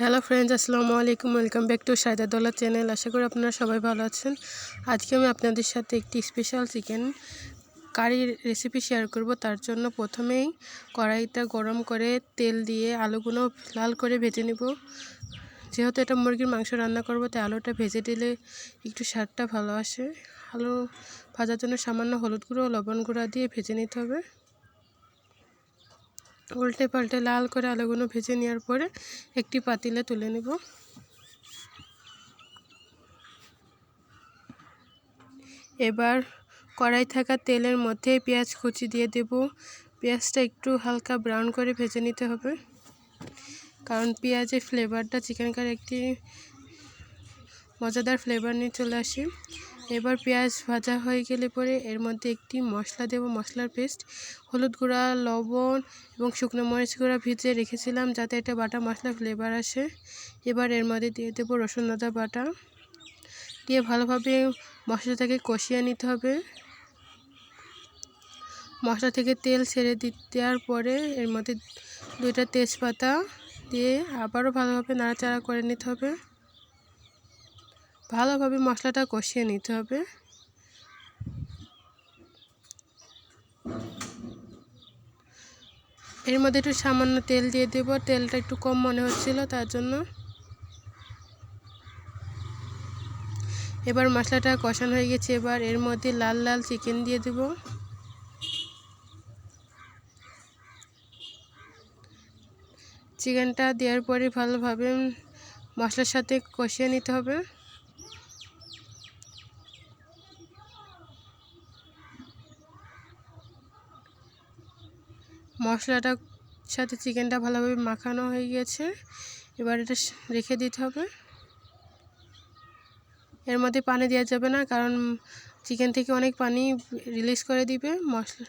Hello friends, আসসালামু আলাইকুম। Welcome back to Saidadolla channel. আশা করি আপনারা সবাই ভালো আছেন। আজকে আমি আপনাদের সাথে একটি স্পেশাল চিকেন কারির রেসিপি শেয়ার করব। তার জন্য প্রথমেই কড়াইটা গরম করে তেল দিয়ে আলুগুলো লাল করে ভেজে নেব। যেহেতু এটা মুরগির মাংস রান্না করব, তাই আলুটা ভেজে দিলে একটু স্বাদটা ভালো আসে। আলু ভাজার জন্য সামান্য হলুদ গুঁড়ো, লবণ গুঁড়া দিয়ে ভেজে নিতে হবে। উল্টে পাল্টে লাল করে আলুগুলো ভেজে নেওয়ার পরে একটি পাতিলে তুলে নেব। এবার কড়াই থাকা তেলের মধ্যে পেঁয়াজ কুচি দিয়ে দেব। পেঁয়াজটা একটু হালকা ব্রাউন করে ভেজে নিতে হবে। কারণ পেঁয়াজের ফ্লেভারটা চিকেন কারি একটি মজাদার ফ্লেভার নিয়ে চলে আসে। এবার পেঁয়াজ ভাজা হয়ে গেলে পরে এর মধ্যে একটি মশলা দেব। মশলার পেস্ট, হলুদ গুঁড়া, লবণ এবং শুকনো মরিচ গুঁড়া ভিজিয়ে রেখেছিলাম যাতে এটা বাটা মশলা ফ্লেভার আসে। এবার এর মধ্যে দিয়ে দেবো রসুন আদা বাটা। দিয়ে ভালোভাবে মশলাটাকে কষিয়ে নিতে হবে। মশলা থেকে তেল ছেড়ে দেওয়ার পরে এর মধ্যে দুইটা তেজপাতা দিয়ে আবারও ভালোভাবে নাড়াচাড়া করে নিতে হবে। ভালোভাবে মশলাটা কষিয়ে নিতে হবে। এর মধ্যে একটু সামান্য তেল দিয়ে দেবো। তেলটা একটু কম মনে হচ্ছিল, তার জন্য এবার মশলাটা কষানো হয়ে গেছে। এবার এর মধ্যে লাল লাল চিকেন দিয়ে দেব। চিকেনটা দেওয়ার পরে ভালোভাবে মশলার সাথে কষিয়ে নিতে হবে। মশলাটার সাথে চিকেনটা ভালোভাবে মাখানো হয়ে গেছে। এবার এটা রেখে দিতে হবে। এর মধ্যে পানি দেওয়া যাবে না, কারণ চিকেন থেকে অনেক পানি রিলিজ করে দিবে মশলা।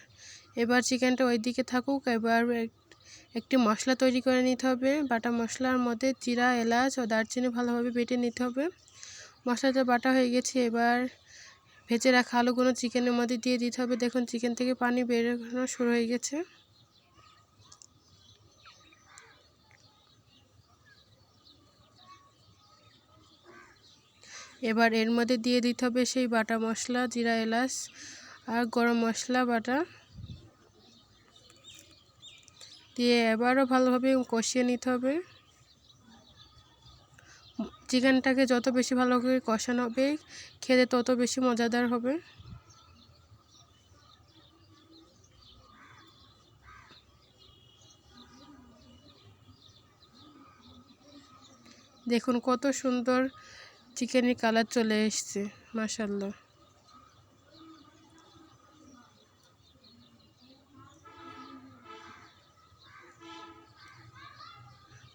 এবার চিকেনটা ওই দিকে থাকুক, এবার একটি মশলা তৈরি করে নিতে হবে। বাটা মশলার মধ্যে জিরা, এলাচ ও দারচিনি ভালোভাবে বেটে নিতে হবে। মশলাটা বাটা হয়ে গেছে, এবার ভেজে রাখা আলুগুলো চিকেনের মধ্যে দিয়ে দিতে হবে। দেখুন, চিকেন থেকে পানি বেরোনো শুরু হয়ে গেছে। এবার এর মধ্যে দিয়ে দিতে হবে সেই বাটা মশলা, জিরা এলাচ আর গরম মশলা বাটা। দিয়ে এবারও ভালোভাবে কষিয়ে নিতে হবে। চিকেনটাকে যত বেশি ভালো করে কষানো হবে, খেতে তত বেশি মজাদার হবে। দেখুন কত সুন্দর চিকেনের কালার চলে এসছে মাসাল্লাহ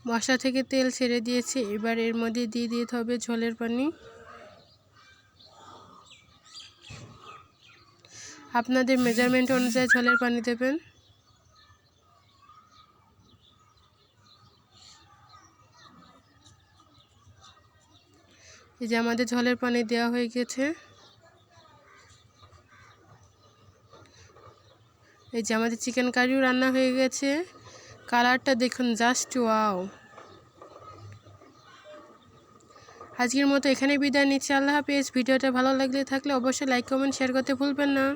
মশলা থেকে তেল ছেড়ে দিয়েছে, এবার এর মধ্যে দিয়ে দিতে হবে ঝোলের পানি। আপনাদের মেজারমেন্ট অনুযায়ী ঝোলের পানি দেবেন। এই যে আমাদের জলের পানি দেওয়া হয়ে গেছে। এই যে আমাদের চিকেন কারিও রান্না হয়ে গেছে। কালারটা দেখুন, জাস্ট ওয়াও। আজকের মতো এখানে বিদায় নিচ্ছি। আল্লাহ হাফিজ। ভিডিওটা ভালো লাগলে থাকলে অবশ্যই লাইক, কমেন্ট, শেয়ার করতে ভুলবেন না।